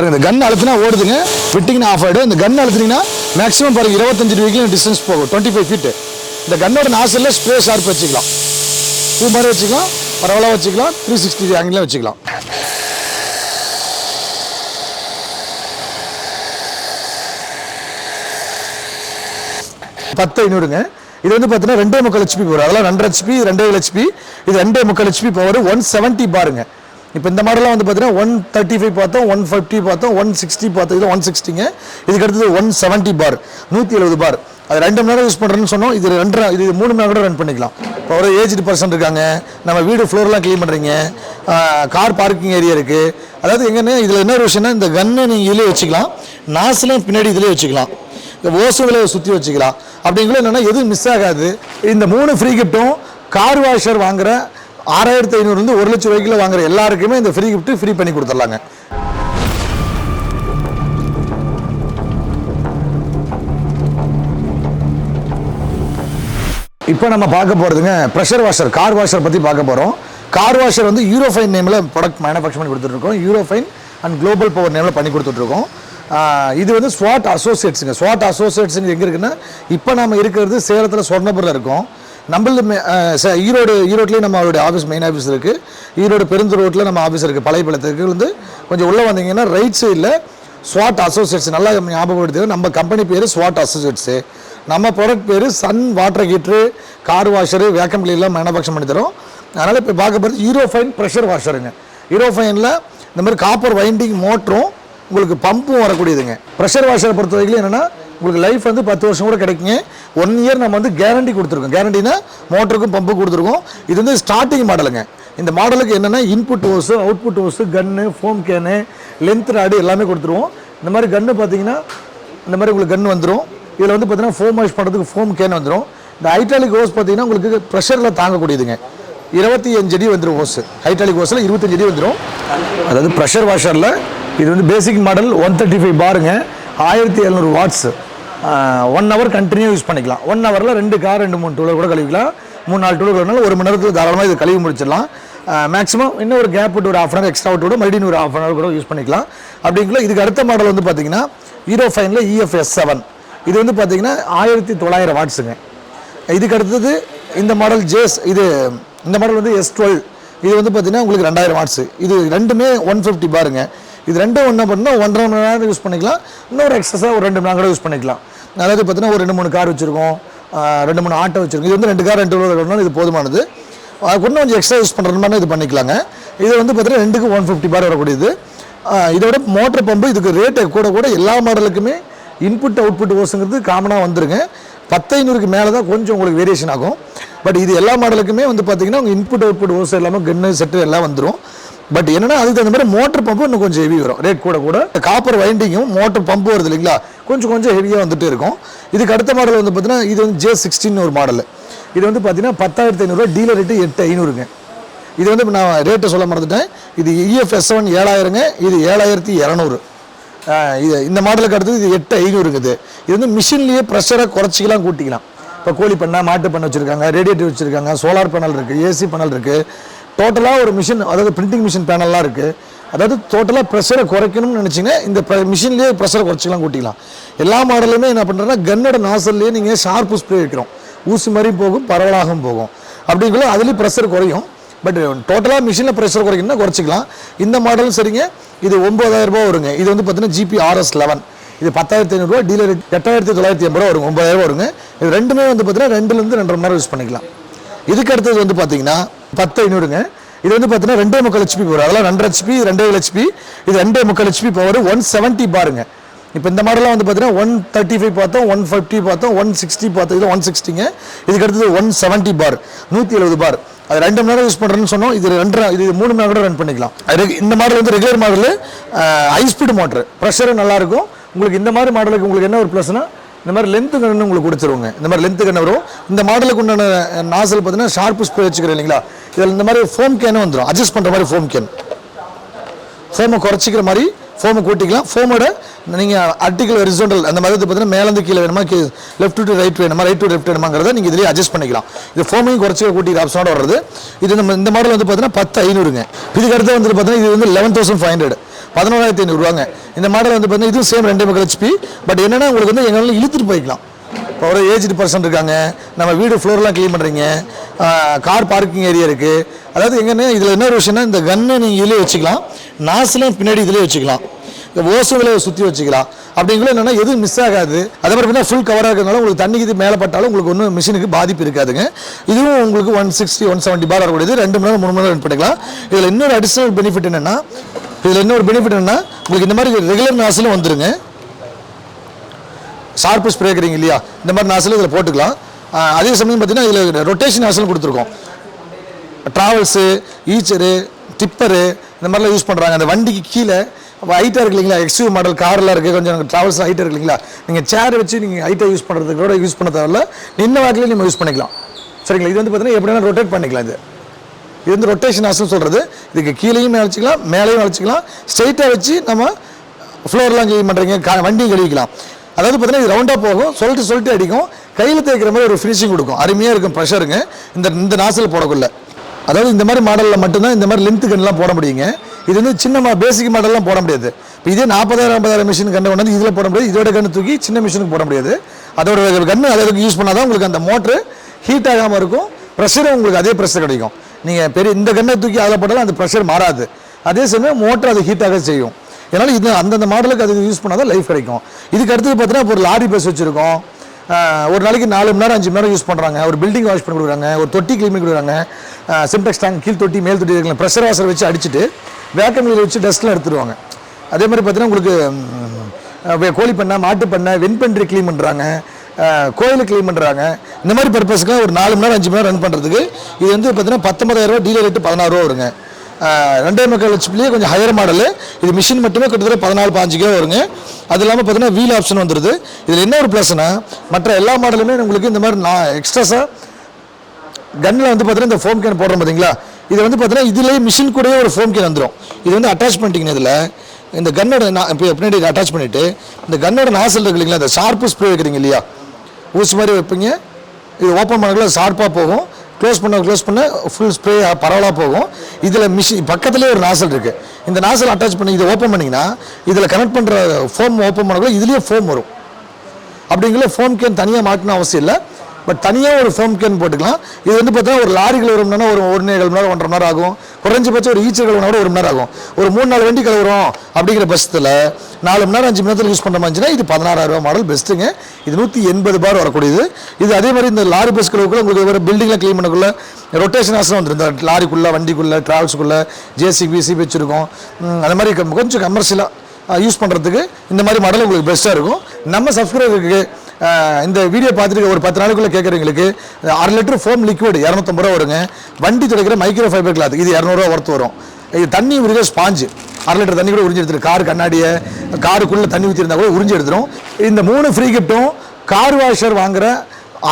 பாருங்க இந்த கன் அழுத்தினா ஓடுதுங்க. விட்டிங்கன்னா ஆஃப் ஆகிடும் இந்த கன் அழுத்தினீங்கன்னா மேக்ஸிமம் பாருங்க இருபத்தஞ்சு ரூபாய்க்கு டிஸ்டன்ஸ் போகும். டுவெண்ட்டி ஃபைவ் ஃபீட்டு இந்த கன்னோட நாசில் ஸ்ப்ரே ஷார்ப் வச்சுக்கலாம். பூ மாதிரி வச்சுக்கலாம். பரவலாக வச்சுக்கலாம். த்ரீ சிக்ஸ்டி ஆங்கிலும் வச்சுக்கலாம். பத்து ஐநூறுங்க. இது வந்து பார்த்தீங்கன்னா ரெண்டே முக்கால் ஹெச்பி போகிற அதெல்லாம் ரெண்டரை ஹெச்பி ரெண்டே ஹெச்பி இது ரெண்டே முக்கால் ஹெச்பி பவர் ஒன் செவன்ட்டி பாருங்க இப்போ இந்த மாடலாம் வந்து பார்த்தீங்கன்னா ஒன் தேர்ட்டி ஃபைவ் பார்த்தோம் ஒன் ஃபிஃப்டி பார்த்தோம் ஒன் சிக்ஸ்டி பார்த்தோம். இது ஒன் சிக்ஸ்டிங்க இதுக்கு அடுத்தது ஒன் செவன்ட்டி பார் நூற்றி எழுபது பார் அது ரெண்டு மணி நேரம் யூஸ் பண்ணுறேன்னு சொன்னோம். இது ரெண்டரை இது மூணு மணி நேரம் கூட ரன் பண்ணிக்கலாம். இப்போ ஒரு ஏஜ்டு பர்சன் இருக்காங்க. நம்ம வீடு ஃப்ளோர்லாம் க்ளீன் பண்ணுறீங்க கார் பார்க்கிங் ஏரியா இருக்குது அதாவது எங்கன்னா இதில் என்ன ஒரு விஷயம்னா இந்த கன்னை நீங்கள் இதிலே வச்சுக்கலாம். நாசிலையும் பின்னாடி இதிலே வச்சுக்கலாம். இந்த ஓசுகளை சுற்றி வச்சுக்கலாம். அப்படிங்கிற என்னென்னா எதுவும் மிஸ் ஆகாது. இந்த மூணு ஃப்ரீ கிஃப்ட்டும் கார் வாஷர் வாங்குகிற ஆறாயிரத்தி ஐநூறுலேருந்து ஒரு லட்சம் ரூபாய்க்குள்ள வாங்குற எல்லாருக்குமே இந்த ஃப்ரீ கிஃப்ட் ஃப்ரீ பண்ணி கொடுத்துட்லாங்க இப்போ நம்ம பார்க்க போகிறதுங்க ப்ரெஷர் வாஷர் கார் வாஷர் பற்றி பார்க்க போகிறோம் கார் வாஷர் வந்து யூரோஃபைன் நேமில் ப்ராடக்ட் மேனுஃபேக்சர் பண்ணி கொடுத்துட்ருக்கோம். யூரோஃபைன் அண்ட் குளோபல் பவர் நேமில் பண்ணி கொடுத்துட்ருக்கோம். இது வந்து ஸ்வாட் அசோசியேட்ஸுங்க ஸ்வாட் அசோசியேட்ஸுங்க எங்கே இருக்குன்னா இப்போ நம்ம இருக்கிறது சேலத்தில் சொர்ணபுரில் இருக்கோம். நம்மளது ஈரோடு ஈரோட்லேயும் நம்ம அவருடைய ஆஃபீஸ் மெயின் ஆஃபீஸ் இருக்குது ஈரோடு பெருந்து ரோட்டில் நம்ம ஆஃபீஸ் இருக்குது பழையபாளையத்துக்கு வந்து கொஞ்சம் உள்ளே வந்தீங்கன்னா ரைட் சைடில் ஸ்வாட் அசோசியேட்ஸ் நல்லா ஞாபகப்படுத்தி நம்ம கம்பெனி பேர் ஸ்வாட் அசோசியேட்ஸு நம்ம ப்ராடக்ட் பேர் sun water heater car washer vacuum கிளீன்லாம் manufacture பண்ணி தரோம். அதனால் இப்போ பார்க்க போகிறது ஹீரோ ஃபைன் ப்ரெஷர் வாஷருங்க ஹீரோ ஃபைனில் இந்த மாதிரி காப்பர் வைண்டிங் மோட்டரும் உங்களுக்கு பம்பும் வரக்கூடியதுங்க. ப்ரெஷர் வாஷரை பொறுத்த வரைக்கும் என்னென்னா உங்களுக்கு லைஃப் வந்து பத்து வருஷம் கூட கிடைக்குங்க. ஒன் இயர் நம்ம வந்து கேரண்டி கொடுத்துருக்கோம். கேரண்டினா மோட்டருக்கும் பம்பு கொடுத்துருக்கோம். இது வந்து ஸ்டார்டிங் மாடலுங்க இந்த மாடலுக்கு என்னென்னா input hose output hose gun foam can length rod எல்லாமே கொடுத்துருவோம். இந்த மாதிரி கன்று பார்த்தீங்கன்னா இந்த மாதிரி உங்களுக்கு கன் வந்துடும் இதில் வந்து பார்த்தீங்கன்னா ஃபோம் வாஷ் பண்ணுறதுக்கு ஃபோம் கேன் வந்துடும் இந்த ஹைட்ராலிக் ஹோஸ் பார்த்தீங்கன்னா உங்களுக்கு ப்ரெஷரில் தாங்கக்கூடியதுங்க. இருபத்தி அஞ்சு அடி வந்துடும் ஹோஸ் ஹைட்ராலிக் ஓஸில் இருபத்தஞ்சு அடி வந்துடும் அதாவது ப்ரெஷர் வாஷரில் இது வந்து basic model one thirty five பாருங்க ஆயிரத்தி எழுநூறு watts one hour continue use பண்ணிக்கலாம். ஒன் ஹவரில் ரெண்டு கார் ரெண்டு மூணு டூலர் கூட கழுவிக்கலாம். மூணு நாலு டூலர் கழுவினாலும் ஒரு மணி நேரத்தில் தாராளமாக இது கழுவி முடிச்சிடலாம். மேக்ஸிமம் இன்னும் ஒரு கேப் விட்டு ஒரு ஆஃப் அன் ஹவர் எக்ஸ்ட்ரா விட்டு கூட மறுபடியும் ஒரு ஆஃப் அன் ஹவர் கூட யூஸ் பண்ணிக்கலாம். அப்படிங்கிற இதுக்கு அடுத்த மாடல் வந்து பார்த்தீங்கன்னா ஹீரோ ஃபைனில் இஎஃப்எஸ் செவன் இது வந்து பார்த்தீங்கன்னா ஆயிரத்தி தொள்ளாயிரம் வாட்ஸுங்க இதுக்கு அடுத்தது இந்த மாடல் ஜேஸ் இது இந்த மாடல் வந்து எஸ் டுவெல் இது வந்து பார்த்தீங்கன்னா உங்களுக்கு ரெண்டாயிரம் வாட்ஸ் இது ரெண்டுமே ஒன் ஃபிஃப்டி பாருங்க இது ரெண்டும் என்ன பண்ணால் ஒன்றரை மணி நேரம் யூஸ் பண்ணிக்கலாம். இன்னொரு எக்ஸஸாக ஒரு ரெண்டு மணி நேரம் கூட யூஸ் பண்ணிக்கலாம். அதாவது பார்த்தீங்கன்னா ஒரு ரெண்டு மூணு கார் வச்சுருக்கோம். ரெண்டு மூணு ஆட்டோ வச்சுருக்கோம். இது வந்து ரெண்டு கார் ரெண்டு டூலர் இது போதுமானது. அதுக்கு இன்னும் கொஞ்சம் எக்ஸ்ட்ரா யூஸ் பண்ணுற மாதிரி இது பண்ணிக்கலாங்க. இது வந்து பார்த்தீங்கன்னா ரெண்டுக்கு ஒன் ஃபிஃப்டி பார் வரக்கூடியது. இதோட மோட்டர் பம்பு இதுக்கு ரேட்டு கூட கூட எல்லா மாடலுக்குமே இன்புட் அவுட்புட் ஓஸுங்கிறது காமனாக வந்துருங்க. பத்து ஐநூறுக்கு மேலே தான் கொஞ்சம் உங்களுக்கு வேரியேஷன் ஆகும். பட் இது எல்லா மாடலுக்குமே வந்து பார்த்தீங்கன்னா உங்கள் இன்புட் அவுட்புட் ஓஸ் எல்லாமே கன்னு செட்டு எல்லாம் வந்துடும் பட் என்னன்னா அதுக்கு தகுந்த மாதிரி மோட்டர் பம்பு இன்னும் கொஞ்சம் ஹெவி வரும். ரேட் கூட கூட. காப்பர் வைண்டிங்கும் மோட்டர் பம்பு வருது இல்லைங்களா? கொஞ்சம் கொஞ்சம் ஹெவியாக வந்துட்டு இருக்கும். இதுக்கு அடுத்த மாடல் வந்து பார்த்தீங்கன்னா இது வந்து ஜே சிக்ஸ்டின் ஒரு மாடல் இது வந்து பார்த்தீங்கன்னா பத்தாயிரத்தி ஐநூறுரூவா டீலர் ரேட்டு எட்டு ஐநூறுங்க. இது வந்து நான் ரேட்டை சொல்ல மறந்துட்டேன். இது இஎஃப்எஸ் செவன் ஏழாயிரங்க இது ஏழாயிரத்தி இரநூறு. இது இந்த மாடலுக்கு அடுத்தது இது எட்டு ஐநூறுங்குது இது. வந்து மிஷின்லேயே ப்ரெஷரை குறைச்சிக்கலாம் கூட்டிக்கலாம். இப்போ கோழி பண்ணை மாட்டு பண்ணை வச்சுருக்காங்க ரேடியேட்டர் வச்சுருக்காங்க சோலார் பேனல் இருக்குது ஏசி பேனல் இருக்குது டோட்டலாக ஒரு மிஷின் அதாவது பிரிண்டிங் மிஷின் பேனல்லாம் இருக்குது அதாவது டோட்டலாக ப்ரெஷரை குறைக்கணும்னு நினச்சிங்கன்னா இந்த மிஷின்லேயே ப்ரெஷரை குறைச்சிக்கலாம் கூட்டிக்கலாம். எல்லா மாடலுமே என்ன பண்ணுறேன்னா கன்னோட நாசல்லையே நீங்கள் ஷார்ப்பு ஸ்ப்ரே வைக்கிறோம். ஊசி மாதிரி போகும் பரவலாகவும் போகும். அப்படிங்குள்ள அதுலேயும் ப்ரெஷர் குறையும். பட் டோட்டலாக மிஷினில் ப்ரெஷர் குறைக்கணும்னா குறைச்சிக்கலாம். இந்த மாடலும் சரிங்க. இது ஒம்பதாயிரரூபா வருங்க. இது வந்து பார்த்தீங்கன்னா ஜிபி ஆர்எஸ் லெவன் இது பத்தாயிரத்தி ஐநூறுரூவா டீலர் எட்டாயிரத்தி தொள்ளாயிரத்தி எண்பது ரூபா வரும் ஒம்பதாயிரம் வருங்க. இது ரெண்டுமே வந்து பார்த்தீங்கன்னா ரெண்டுலேருந்து ரெண்டரை மணி நேரம் யூஸ் பண்ணிக்கலாம். இதுக்கு அடுத்தது வந்து பார்த்தீங்கன்னா பத்து ஐநூறுங்க. இது வந்து பார்த்தீங்கன்னா ரெண்டே முக்கால் ஹெச்பி பவர் அதெல்லாம் ரெண்டரை ஹெச்பி ரெண்டே ஹெச்பி இது ரெண்டே முக்கால் ஹெச்பி பவர் ஒன் செவன்ட்டி பாருங்க இப்போ இந்த மாடலாம் வந்து பார்த்தீங்கன்னா ஒன் தேர்ட்டி ஃபைவ் பார்த்தோம் ஒன் ஃபிஃப்டி பார்த்தோம் ஒன் சிக்ஸ்டி பார்த்தோம். இது ஒன் சிக்ஸ்டிங்க இதுக்கு அடுத்தது ஒன் செவன்ட்டி பார் நூற்றி எழுபது பார் அது ரெண்டு மணி நேரம் யூஸ் பண்ணுறேன்னு சொன்னோம். இது ரெண்டரை இது மூணு மணி நேரம் கூட ரன் பண்ணிக்கலாம். அது இந்த மாடல் வந்து regular model high speed motor ப்ரெஷரும் நல்லாயிருக்கும் உங்களுக்கு இந்த மாதிரி மாடலுக்கு உங்களுக்கு என்ன ஒரு ப்ளஸ்னால் இந்த மாதிரி லென்த்து கண்ணு உங்களுக்கு கொடுத்துருவோங்க. இந்த மாதிரி லென்த்து கண்ணு வரும். இந்த மாடலுக்கு உண்டான நாசல் பார்த்தீங்கன்னா ஷார்ப்பு ஸ்ப்ரே வச்சுக்கிறேன் இல்லைங்களா? இதில் இந்த மாதிரி ஃபோம் கேனும் வந்துடும் அட்ஜஸ்ட் பண்ணுற மாதிரி ஃபோம் கேன் ஃபோமை குறைச்சிக்கிற மாதிரி ஃபோமை கூட்டிக்கலாம். ஃபோமோட நீங்கள் ஆர்டிகல் ஹரிசோண்டல் அந்த மாதிரி பார்த்தீங்கன்னா மேலேருந்து கீழே வேணுமா கீ லெஃப்ட் டு ரைட் வேணுமா ரைட் டு லெஃப்ட் வேணுமாங்கிறத நீங்கள் இதிலேயே அட்ஜஸ்ட் பண்ணிக்கலாம். இது ஃபோமையும் குறைச்சி கூட்டிக்கிற ஆப்ஷனோட வர்றது. இது நம்ம இந்த மாடல் வந்து பார்த்தீங்கன்னா பத்து ஐநூறுங்க. இதுக்கு அடுத்து வந்து பார்த்தீங்கன்னா இது வந்து லெவன் தௌசண்ட் ஃபைவ் ஹண்ட்ரட் பதினோராயிரத்தி ஐநூறுவாங்க. இந்த மாடல் வந்து பார்த்தீங்கன்னா இதுவும் சேம் ரெண்டே மக்கள் ஹெச்பி பட் என்னென்னா உங்களுக்கு வந்து எங்களால் இழுத்துட்டு போய்க்கலாம். இப்போ ஒரு ஏஜ்டு பர்சன் இருக்காங்க. நம்ம வீடு ஃப்ளோர்லாம் க்ளீன் பண்ணுறீங்க கார் பார்க்கிங் ஏரியா இருக்குது அதாவது எங்கன்னா இதில் என்ன ஒரு விஷயம்னா இந்த கன்னை நீங்கள் இதிலே வச்சுக்கலாம். நாசிலையும் பின்னாடி இதிலே வச்சுக்கலாம். இந்த ஓசுகளை சுற்றி வச்சுக்கலாம். அப்படிங்களும் என்னென்னா எதுவும் மிஸ் ஆகாது. அதே மாதிரி பார்த்தீங்கன்னா ஃபுல் கவராக இருக்கிறதுனால உங்களுக்கு தண்ணி இது மேலே பட்டாலும் உங்களுக்கு ஒன்றும் மிஷினுக்கு பாதிப்பு இருக்காதுங்க. இதுவும் உங்களுக்கு one sixty one seventy bar வரக்கூடியது. ரெண்டு மணி நேரம் மூணு மணி நேரம் பண்ணிக்கலாம். இதில் இன்னொரு அடிஷ்னல் பெனிஃபிட் என்னென்னா இதில் இன்னொரு பெனிஃபிட் என்னன்னா உங்களுக்கு இந்த மாதிரி ரெகுலர் நாசிலும் வந்துருங்க. ஷார்ப்பு ஸ்ப்ரே இருக்கிறீங்க இல்லையா? இந்த மாதிரி நாசில் இதில் போட்டுக்கலாம். அதே சமயம் பார்த்தீங்கன்னா இதில் ரொட்டேஷன் நாசிலும் கொடுத்துருக்கோம். ட்ராவல்ஸு ஈச்சரு டிப்பரு இந்த மாதிரிலாம் யூஸ் பண்ணுறாங்க அந்த வண்டிக்கு கீழே ஹைட்டாக இருக்கு இல்லைங்களா? எக்ஸ்யூ மாடல் கார்லாம் இருக்குது கொஞ்சம் ட்ராவல்ஸ் ஹைட்டாக இருக்கு இல்லைங்களா? நீங்கள் சேர் வச்சு நீங்கள் ஹைட்டாக யூஸ் பண்ணுறதுக்கு கூட யூஸ் பண்ண தேவையில்ல. நின்ன வாட்டிலையும் நம்ம யூஸ் பண்ணிக்கலாம். சரிங்களா? இது வந்து பார்த்தீங்கன்னா எப்படினா ரொட்டேட் பண்ணிக்கலாம் இது. இது வந்து ரொட்டேஷன் ஆசம் சொல்கிறது இதுக்கு கீழேயும் அழைச்சிக்கலாம் மேலேயும் அழைச்சிக்கலாம். ஸ்ட்ரைட்டாக வச்சு நம்ம ஃப்ளோர்லாம் கிளீன் பண்ணுறீங்க கா வண்டியும் கழுவிக்கலாம். அதாவது பார்த்தீங்கன்னா இது ரவுண்டாக போகும். சொல்லிட்டு சொல்லிட்டு அடிக்கும். கையில் தேய்க்கிற மாதிரி ஒரு ஃபினிஷிங் கொடுக்கும். அருமையாக இருக்கும் ப்ரெஷருங்க இந்த இந்த நாசில் போடக்குள்ள. அதாவது இந்த மாதிரி மாடலில் மட்டும்தான் இந்த மாதிரி லென்த்து கண்ணெலாம் போட முடியுங்க. இது வந்து சின்ன பேசிக் மாடல்லாம் போட முடியாது. இப்போ இதே நாற்பதாயிரம் ஐம்பதாயிரம் மிஷின் கண்ணு கொண்டு வந்து இதில் போட முடியாது. இதோட கண்ணு தூக்கி சின்ன மிஷினுக்கு போட முடியாது. அதோட கண்ணு அதற்கு யூஸ் பண்ணால் தான் உங்களுக்கு அந்த மோட்ரு ஹீட் ஆகாமல் இருக்கும். ப்ரெஷரும் உங்களுக்கு அதே ப்ரெஷர் கிடைக்கும். நீங்கள் பெரிய இந்த கண்ணை தூக்கி அதில் போட்டாலும் அந்த ப்ரெஷர் மாறாது. அதே சமயம் மோட்டர் அது ஹீட்டாக செய்யும். ஏன்னால் இது அந்தந்த மாடலுக்கு அது யூஸ் பண்ணால் தான் லைஃப் கிடைக்கும். இதுக்கு அடுத்தது பார்த்தீங்கன்னா இப்போ ஒரு லாரி பஸ் வச்சுருக்கோம். ஒரு நாளைக்கு நாலு மணி நேரம் அஞ்சு மணி நேரம் யூஸ் பண்ணுறாங்க ஒரு பில்டிங் வாஷ் பண்ணி கொடுக்குறாங்க. ஒரு தொட்டி க்ளீன் பண்ணி கொடுக்குறாங்க. சிம்டெக்ஸ் டேங்க் கீழ் தொட்டி மேல் தொட்டி இருக்கலாம் ப்ரெஷர் வாஷர் வச்சு அடிச்சுட்டு வேக்கம் கிளீனர் வச்சு டஸ்ட்லாம் எடுத்துருவாங்க. அதே மாதிரி பார்த்தீங்கன்னா உங்களுக்கு கோழி பண்ணை மாட்டு பண்ணை வெண்பன்றி க்ளீன் பண்ணுறாங்க கோயிலை க்ளீன் பண்ணுறாங்க இந்த மாதிரி பர்பஸ்க்கு ஒரு நாலு மணி நேரம் அஞ்சு மணி நேரம் ரன் பண்ணுறதுக்கு இது வந்து பார்த்தீங்கன்னா பத்தொன்பதாயிரம் ரூபா டீலர் ரேட்டு பதினாறு ரூபா வருங்க. ரெண்டே மக்கள் ஹெச்பிலேயே கொஞ்சம் ஹையர் மாடலு இது மிஷின் மட்டுமே கிட்டத்தட்ட பதினாலு பாஞ்சு கிலோ வருங்க. அது இல்லாமல் பார்த்தீங்கன்னா வீல் ஆப்ஷன் வந்துடுது இதில் என்ன ஒரு ப்ளஸ்னா மற்ற எல்லா மாடலுமே உங்களுக்கு இந்த மாதிரி நான் எக்ஸ்ட்ராஸாக கன்னில் வந்து பார்த்தீங்கன்னா இந்த ஃபோம் கேன் போடுறோம் பார்த்தீங்களா இது வந்து பார்த்தீங்கன்னா இதுலேயே மிஷின் கூடயே ஒரு ஃபோம் கேன் வந்துடும் இது வந்து அட்டாச் பண்ணிட்டீங்க இதில் இந்த கன்னோட இப்போ பின்னாடி அட்டாச் பண்ணிவிட்டு இந்த கன்னோட நாசல் இருக்கு இல்லைங்களா இந்த ஷார்ப்பு ஸ்ப்ரே வைக்கிறீங்க இல்லையா? ஊசி மாதிரி வைப்பீங்க. இது ஓப்பன் பண்ணக்குள்ள ஷார்ப்பாக போகும். க்ளோஸ் பண்ண க்ளோஸ் பண்ண. ஃபுல் ஸ்ப்ரே பரவலாக போகும். இதில் மிஷின் பக்கத்துலேயே ஒரு நாசல் இருக்குது இந்த நாசல் அட்டாச் பண்ணி இதை ஓப்பன் பண்ணிங்கன்னா இதில் கனெக்ட் பண்ணுற ஃபோம் ஓப்பன் பண்ணக்குள்ள இதுலேயே ஃபோம் வரும். அப்படிங்கிற ஃபோம் கேன் தனியாக மாட்டணும் அவசியம் இல்லை. பட் தனியாக ஒரு ஃபோம் கேன் போட்டுக்கலாம். இது வந்து பார்த்தீங்கன்னா ஒரு லாரி கழுவுறோம்னா ஒரு ஒன்றே ஏழு மணி நேரம் ஒன்றரை நேரம் ஆகும். குறைஞ்சபட்சம் ஒரு ஈச்சர் கழுவுனா கூட ஒரு மணி நேரம் ஆகும். ஒரு மூணு நாலு வண்டி கழுவுறோம் அப்படிங்கிற பட்சத்தில் நாலு மணி நேரம் அஞ்சு மணி நேரத்தில் யூஸ் பண்ணுற மாதிரினா இது பதினாறாயிரம் மாடல் பெஸ்ட்டுங்க இது நூற்றி எண்பது பார் வரக்கூடியது. இது அதே மாதிரி இந்த லாரி பஸ் கழுவுக்குள்ள உங்களுக்கு ஒரு பில்டிங்கில் க்ளீன் பண்ணக்குள்ள ரொட்டேஷன் ஆசனம் வந்துடும் லாரிக்குள்ளே வண்டிக்குள்ளே ட்ராவல்ஸுக்குள்ளே ஜேசிபி வச்சுருக்கோம் அந்த மாதிரி கொஞ்சம் கமர்ஷியலாக யூஸ் பண்ணுறதுக்கு இந்த மாதிரி மாடல் உங்களுக்கு பெஸ்ட்டாக இருக்கும். நம்ம சப்ஸ்கிரைபருக்கு இந்த வீடியோ பார்த்துட்டு ஒரு பத்து நாளுக்குள்ளே கேட்குறவங்களுக்கு அரை லிட்டர் ஃபோம் லிக்விட் இரநூத்தம்பது ரூபா வருங்க. வண்டி துடைக்கிற மைக்ரோ ஃபைபர் கிளாத் இது இரநூறுவா ஒர்த்து வரும். இது தண்ணி உருக ஸ்பாஞ்சு அரை லிட்டர் தண்ணி கூட உறிஞ்சி எடுத்துரு. கார் கண்ணாடியை காருக்குள்ளே தண்ணி ஊற்றிருந்தா கூட உறிஞ்சி எடுத்துரும். இந்த மூணு ஃப்ரீ கிஃப்ட்டும் கார் வாஷர் வாங்குற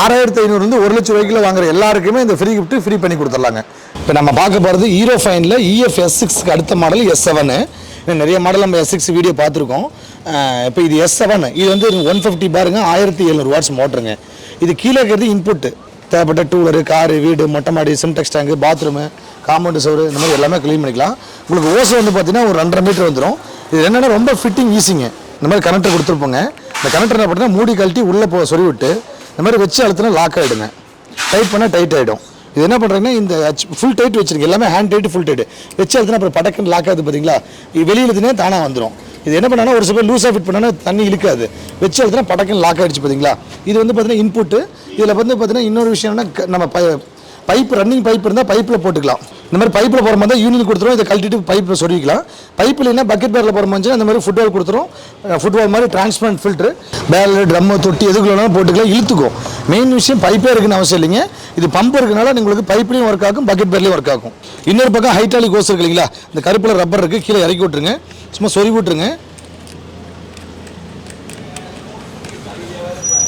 ஆறாயிரத்தி ஐநூறுலேருந்து ஒரு லட்சம் ரூபாய்க்குள்ள வாங்குற எல்லாருக்குமே இந்த ஃப்ரீ கிஃப்ட் ஃப்ரீ பண்ணி கொடுத்துட்லாங்க. இப்போ நம்ம பார்க்க போகிறது ஹீரோ ஃபைனில் இஎஃப் எஸ் சிக்ஸ்க்கு அடுத்த மாடல் எஸ் செவனு நிறைய மாடல் நம்ம எஸ் சிக்ஸ் வீடியோ பார்த்துருக்கோம். இப்போ இது எஸ் செவன் இது வந்து ஒன் ஃபிஃப்டி பாருங்க ஆயிரத்தி எழுநூறு வாட்ஸ் மோட்டருங்க இது கீழே இருக்கிறது இன்புட்டு தேவைப்பட்ட டூலரு காரு வீடு மொட்டை மாடி சிம்டெக்ஸ் டேங்கு பாத்ரூமு காம்பவுண்டு சோறு இந்த மாதிரி எல்லாமே க்ளீன் பண்ணிக்கலாம். உங்களுக்கு ஓசை வந்து பார்த்தீங்கன்னா ஒரு ரெண்டரை மீட்டர் வந்துடும் இது என்னென்னா ரொம்ப ஃபிட்டிங் ஈஸிங்க இந்த மாதிரி கனெக்டர் கொடுத்துருப்போங்க. இந்த கனெக்டர் என்ன பார்த்தீங்கன்னா மூடி கழட்டி உள்ளே போ சொல்லி விட்டு இந்த மாதிரி வச்சு அழுத்தினா லாக் ஆகிடுங்க டைட் பண்ணால் டைட் ஆகிடும் இது என்ன பண்ணுறீங்கன்னா இந்த ஃபுல் டைட் வச்சிருக்கீங்க எல்லாமே ஹேண்ட் டைட் ஃபுல் டைட் வச்சு அழுத்தினா அப்புறம் படக்குன்னு லாக் ஆகுது பார்த்தீங்களா வெளியில் தானாக வந்துடும் இது என்ன பண்ணாலும் ஒரு சில லூஸாக ஃபிட் பண்ணாலும் தண்ணி இழுக்காது. வச்சு அழுத்தினா படக்குன்னு லாக் ஆகிடுச்சு பார்த்தீங்களா இது வந்து பார்த்தீங்கன்னா இன்புட்டு இதில் வந்து பார்த்தீங்கன்னா இன்னொரு விஷயம் என்னன்னா க- நம்ம ப பைப் ரன்னிங் பைப் இருந்தால் பைப்பில் போட்டுக்கலாம். இந்த மாதிரி பைப்பில் போகிற மாதிரி தான் யூனியன் கொடுத்துரும். இதை கழட்டிட்டு பைப்பில் சொருவிக்கலாம் பைப் இல்லைன்னா பக்கெட் பேரில் போகிற மாதிரி அந்த மாதிரி ஃபுட்பால் கொடுத்துரும். ஃபுட்பால் மாதிரி டிரான்ஸ்பரண்ட் ஃபில்ட்ரு பேரில் ட்ரம்மு தொட்டி எதுக்குள்ளனாலும் போட்டுக்கலாம். இழுத்துக்கும் மெயின் விஷயம் பைப்பே இருக்குன்னு அவசியம் இல்லைங்க. இது பம்ப் இருக்கனால உங்களுக்கு பைப்லையும் ஒர்க் ஆகும் பக்கெட் பேர்லையும் ஒர்க் ஆகும். இன்னொரு பக்கம் ஹைட்டாலி கோஸ் இருக்கு இல்லைங்களா? இந்த கருப்பில் ரப்பர் இருக்குது கீழே இறக்கி விட்ருங்க சும்மா சொறி விட்ருங்க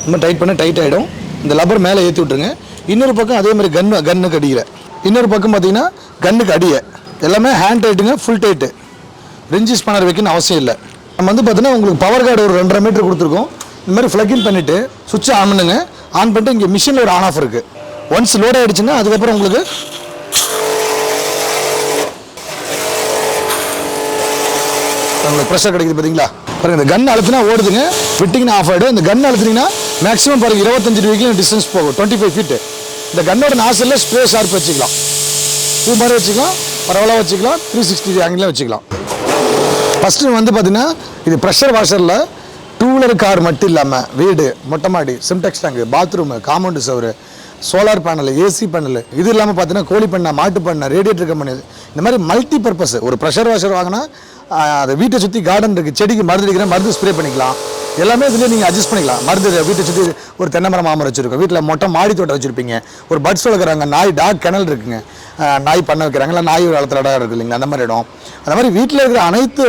ரொம்ப டைட் பண்ண டைட் ஆகிடும் இந்த லப்பர் மேலே ஏற்றி விட்ருங்க இன்னொரு பக்கம் அதே மாதிரி கன்னு கன்னுக்கு அடிக்கிற. இன்னொரு பக்கம் பார்த்தீங்கன்னா கன்னுக்கு அடிய. எல்லாமே ஹேண்ட் டைட்டுங்க ஃபுல் டைட்டு ரிஞ்சிஸ் பண்ண வைக்கணும்னு அவசியம் இல்லை. நம்ம வந்து பார்த்தீங்கன்னா உங்களுக்கு பவர் கார்டு ஒரு ரெண்டரை மீட்டர் கொடுத்துருக்கோம். இந்த மாதிரி ஃப்ளக்இன் பண்ணிவிட்டு சுவிட்ச் ஆன் பண்ணுங்க. ஆன் பண்ணிட்டு இங்கே மிஷினில் ஒரு ஆன் ஆஃப் இருக்குது ஒன்ஸ் லோட் ஆகிடுச்சுன்னா அதுக்கப்புறம் உங்களுக்கு உங்களுக்கு ப்ரெஷர் கிடைக்குது பார்த்தீங்களா? பாருங்க இந்த கன் அழுத்தினா ஓடுதுங்க. விட்டிங்கன்னா ஆஃப் ஆகிடும் இந்த கன் அழுத்தினீங்கன்னா மேக்ஸிமம் பாருங்க இருபத்தஞ்சு ரூபாய்க்கு டிஸ்டன்ஸ் போகும். டுவெண்ட்டி ஃபைவ் ஃபீட்டு இந்த கன்னோட நாசல்ல ஸ்ப்ரே ஷார்ப் வச்சுக்கலாம். பூ மாதிரி வச்சுக்கலாம் பரவலாக வச்சுக்கலாம் த்ரீ சிக்ஸ்டி ஆங்கிளில் வச்சுக்கலாம். ஃபஸ்ட்டு வந்து பார்த்தீங்கன்னா இது ப்ரெஷர் வாஷரில் டூ வீலர் கார் மட்டும் இல்லாமல் வீடு மொட்டை மாடி சிம்டெக்ஸ் டேங்கு பாத்ரூமு காம்பவுண்டு சவரு சோலார் பேனல் ஏசி பேனல் இது இல்லாமல் பார்த்தீங்கன்னா கோழி பண்ணை மாட்டு பண்ணை ரேடியேட்டர் கம்பெனி இந்த மாதிரி மல்டி பர்பஸ் ஒரு ப்ரெஷர் வாஷர் வாங்கினா அதை வீட்டை சுற்றி கார்டன் இருக்குது செடிக்கு மருந்து அடிக்கிற மருந்து ஸ்ப்ரே பண்ணிக்கலாம். எல்லாமே இதுலேயே நீங்கள் அட்ஜஸ்ட் பண்ணிக்கலாம். மருந்து வீட்டை சுற்றி ஒரு தென்னை மரம் மாமரம் வச்சுருக்கோம். வீட்டில் மொட்டை மாடி தோட்டம் வச்சுருப்பீங்க. ஒரு பட்ஸ் வளர்க்குறாங்க நாய் டாக் கிணல் இருக்குங்க. நாய் பண்ண வைக்கிறாங்க. இல்லை நாய் வளர்த்துற இடம் இருக்குது இல்லைங்களா? அந்த மாதிரி இடம். அந்த மாதிரி வீட்டில் இருக்கிற அனைத்து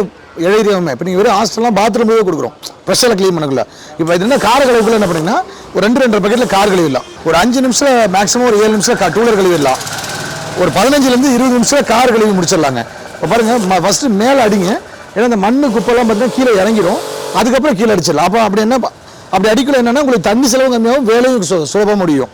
இழையமே இப்போ நீங்கள் வெறும் ஹாஸ்டல்லாம் பாத்ரூம்லேயே கொடுக்குறோம். ப்ரெஷரில் க்ளீன் பண்ணக்குள்ள. இப்போ இது என்ன கார் கழுவுக்குள்ள என்ன பண்ணிங்கன்னா ஒரு ரெண்டு ரெண்டரை பக்கெட்டில் கார் கழுவிடலாம். ஒரு அஞ்சு நிமிஷம் மேக்ஸிமம் ஒரு ஏழு நிமிஷம் டூ வீலர் கழுவிடலாம். ஒரு பதினஞ்சுலேருந்து இருபது நிமிஷம் கார் கழுவி முடிச்சிடலாங்க. இப்போ பாருங்கள் ஃபஸ்ட்டு மேலே அடிங்க. ஏன்னா இந்த மண்ணு குப்பெல்லாம் பார்த்தீங்கன்னா கீழே இறங்கிடும். அதுக்கப்புறம் கீழே அடிச்சிடலாம். அப்போ அப்படி என்ன அப்படி அடிக்கல என்னென்னா உங்களுக்கு தண்ணி செலவு கம்மியாகும் வேலையும் சு சுலபமாக முடியும்.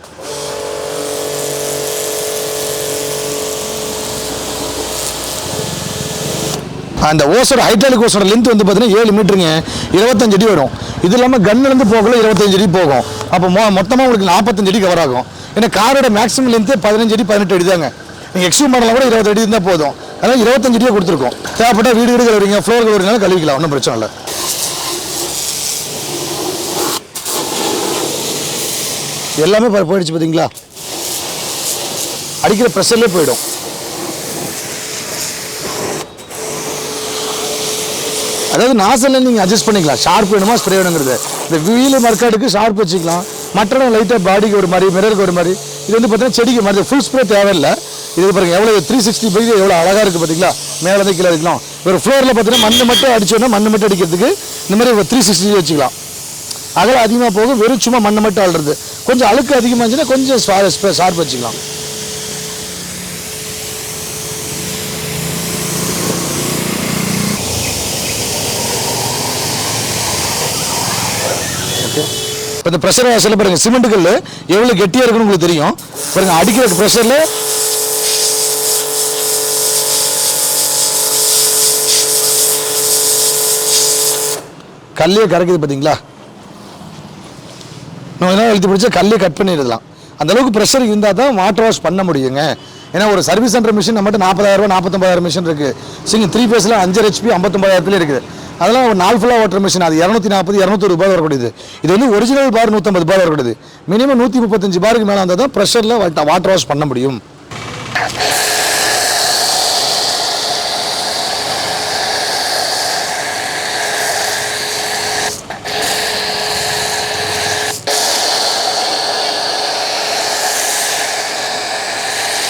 அந்த ஓசோட ஹைட்ராலிக் ஓசோட லென்த் வந்து பார்த்தீங்கன்னா ஏழு மீட்டருங்க. இருபத்தஞ்சு அடி வரும். இது இல்லாமல் கன்னிலேருந்து போகல இருபத்தஞ்சு அடி போகும். அப்போ மொ மொத்தமாக உங்களுக்கு நாற்பத்தஞ்சு அடி கவர் ஆகும். ஏன்னா காரோட மேக்ஸிமம் லென்த்து பதினஞ்சு அடி பதினெட்டு அடி தாங்க நீங்கள் எக்ஸ்ட்ரீம் மாடலில் கூட இருபது அடி இருந்தால் போதும். அதனால் இருபத்தஞ்சு அடியே கொடுத்துருக்கோம். தேவைப்பட்ட வீடு வீடு கழுவுறீங்க ஃப்ளோர் கழுவுறீங்கனாலும் கழுவிக்கலாம் ஒன்றும் பிரச்சனை இல்லை. எல்லாமே போயிடுச்சு பார்த்தீங்களா அடிக்கிற ப்ரெஷர்லேயே போயிடும். அதாவது நாசல்ல நீங்கள் அட்ஜஸ்ட் பண்ணிக்கலாம். ஷார்ப் வேணுமா? ஸ்ப்ரே வேணுங்கிறது. இந்த வீல் மர்க்காடுக்கு ஷார்ப் வச்சுக்கலாம். மற்ற லைட்டாக பாடிக்கு ஒரு மாதிரி மிரருக்கு ஒரு மாதிரி. இது வந்து பார்த்தீங்கன்னா செடிக்கு மாதிரி. ஃபுல் ஸ்ப்ரே தேவையில்லை. இது பாருங்க எவ்வளோ த்ரீ சிக்ஸ்டி பைக்கு எவ்வளோ அழகாக இருக்குது பார்த்தீங்களா மேலே இருந்து கீழே அடிக்கலாம் ஒரு ஃப்ளோரில் பார்த்தீங்கன்னா மண் மட்டும் அடிச்சோன்னா மண் மட்டும் அடிக்கிறதுக்கு இந்த மாதிரி த்ரீ சிக்ஸ்டி வச்சுக்கலாம். அகலம் அதிகமாக போகும். வெறும் சும்மா மண்ணை மட்டும் அழுறது கொஞ்சம் அழுக்கு அதிகமாக இருந்துச்சுன்னா கொஞ்சம் சார்பு வச்சுக்கலாம். இப்போ இந்த ப்ரெஷர் வாசல பாருங்க. சிமெண்ட் கல் எவ்வளோ கெட்டியாக இருக்குன்னு உங்களுக்கு தெரியும். பாருங்க அடிக்கிற ப்ரெஷரில் கல்லையே கரைக்குது பார்த்தீங்களா நம்ம என்ன எழுதி பிடிச்சா கல்லே கட் பண்ணிடலாம். அந்த அளவுக்கு ப்ரெஷர் இருந்தால் தான் வாட்டர் வாஷ் பண்ண முடியுங்க. ஏன்னா ஒரு சர்வீஸ் சென்டர் மிஷின் நம்மகிட்ட நாற்பதாயிரம் நாற்பத்தொம்பதாயிரம் மிஷின் இருக்குது சிங்க த்ரீ ஃபேஸில் அஞ்சு ஹெச்பி ஐம்பத்தொம்பதாயிரத்துல இருக்குது. அதெல்லாம் ஒரு நாலு ஃபுல்லாக வாட்டர் மிஷின் அது இரநூத்தி நாற்பது இரநூத்தொரு ரூபாய் வரக்கூடியது. இது வந்து ஒரிஜினல் பார் நூற்றம்பது பார் வரக்கூடியது. மினிமம் நூற்றி முப்பத்தஞ்சு பாருக்கு மேலே வந்தால் தான் ப்ரெஷரில் வாட்டர் வாஷ் பண்ண முடியும்.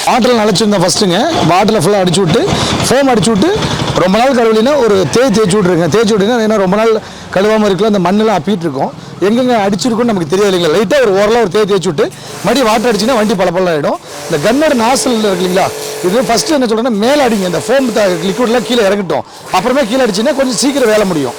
வாட்டரில் நினச்சிருந்தேன் ஃபஸ்ட்டுங்க வாட்டரில் ஃபுல்லாக அடிச்சு விட்டு ஃபோம் அடிச்சு விட்டு ரொம்ப நாள் கழுவினா ஒரு தேய் தேய்ச்சி விட்ருங்க தேய்ச்சி விட்டீங்கன்னா ஏன்னா ரொம்ப நாள் கழுவாமல் இருக்கலாம் அந்த மண்ணெல்லாம் அப்பிட்டு இருக்கும் எங்கெங்க அடிச்சிருக்குன்னு நமக்கு தெரியாது இல்லைங்களா லைட்டாக ஒரு ஓரளவு ஒரு தேய் தேய்ச்சி விட்டு மறுபடி வாட்டர் அடிச்சுன்னா வண்டி பல ஆகிடும் இந்த கன்னோட நாசல் இருக்கு இல்லைங்களா? இது ஃபஸ்ட்டு என்ன சொல்கிறேன்னா மேலே அடிங்க. இந்த ஃபோம் லிக்விட்லாம் கீழே இறங்கிட்டோம். அப்புறமே கீழே அடிச்சுன்னா கொஞ்சம் சீக்கிரம் வேலை முடியும்.